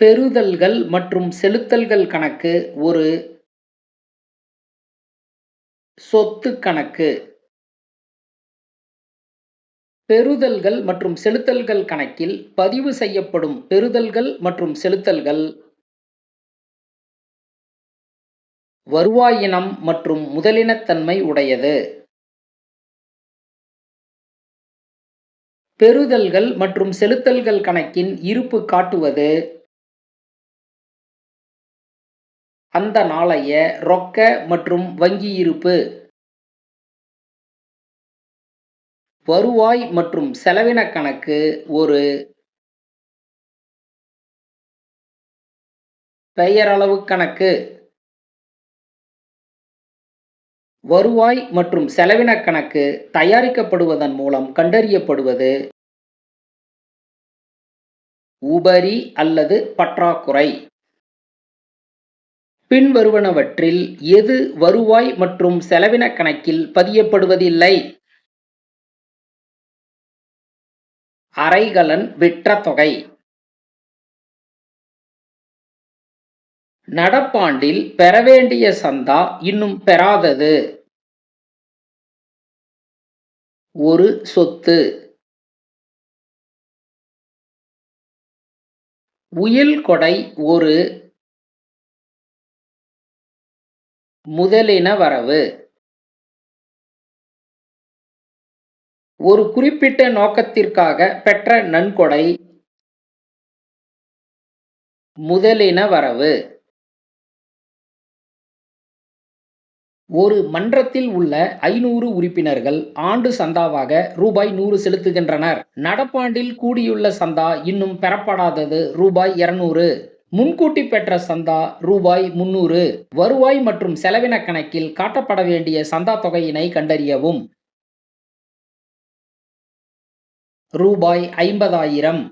பெறுதல்கள் மற்றும் செலுத்தல்கள் கணக்கு ஒரு சொத்து கணக்கு. பெறுதல்கள் மற்றும் செலுத்தல்கள் கணக்கில் பதிவு செய்யப்படும் பெறுதல்கள் மற்றும் செலுத்தல்கள் வருவாயினம் மற்றும் முதலினத்தன்மை உடையது. பெறுதல்கள் மற்றும் செலுத்தல்கள் கணக்கின் இருப்பு காட்டுவது அந்த நாளைய ரொக்க மற்றும் வங்கி இருப்பு. வருவாய் மற்றும் செலவின கணக்கு ஒரு பெயரளவு கணக்கு. வருவாய் மற்றும் செலவின கணக்கு தயாரிக்கப்படுவதன் மூலம் கண்டறியப்படுவது உபரி அல்லது பற்றாக்குறை. பின்வருவனவற்றில் எது வருவாய் மற்றும் செலவின கணக்கில் பதியப்படுவதில்லை? அரைகலன் விற்ற தொகை. நடப்பாண்டில் பெறவேண்டிய சந்தா இன்னும் பெறாதது. ஒரு சொத்து. உயில் கொடை ஒரு முதலின வரவு. ஒரு குறிப்பிட்ட நோக்கத்திற்காக பெற்ற நன்கொடை முதலின வரவு. ஒரு மன்றத்தில் உள்ள ஐநூறு உறுப்பினர்கள் ஆண்டு சந்தாவாக ரூபாய் நூறு செலுத்துகின்றனர். நடப்பாண்டில் கூடியுள்ள சந்தா இன்னும் பெறப்படாதது ரூபாய் இருநூறு. முன்கூட்டி பெற்ற சந்தா ரூபாய் முன்னூறு வருவாய் மற்றும் செலவின கணக்கில் காட்டப்பட வேண்டிய சந்தா தொகையினை கண்டறியவும். ரூபாய் ஐம்பதாயிரம்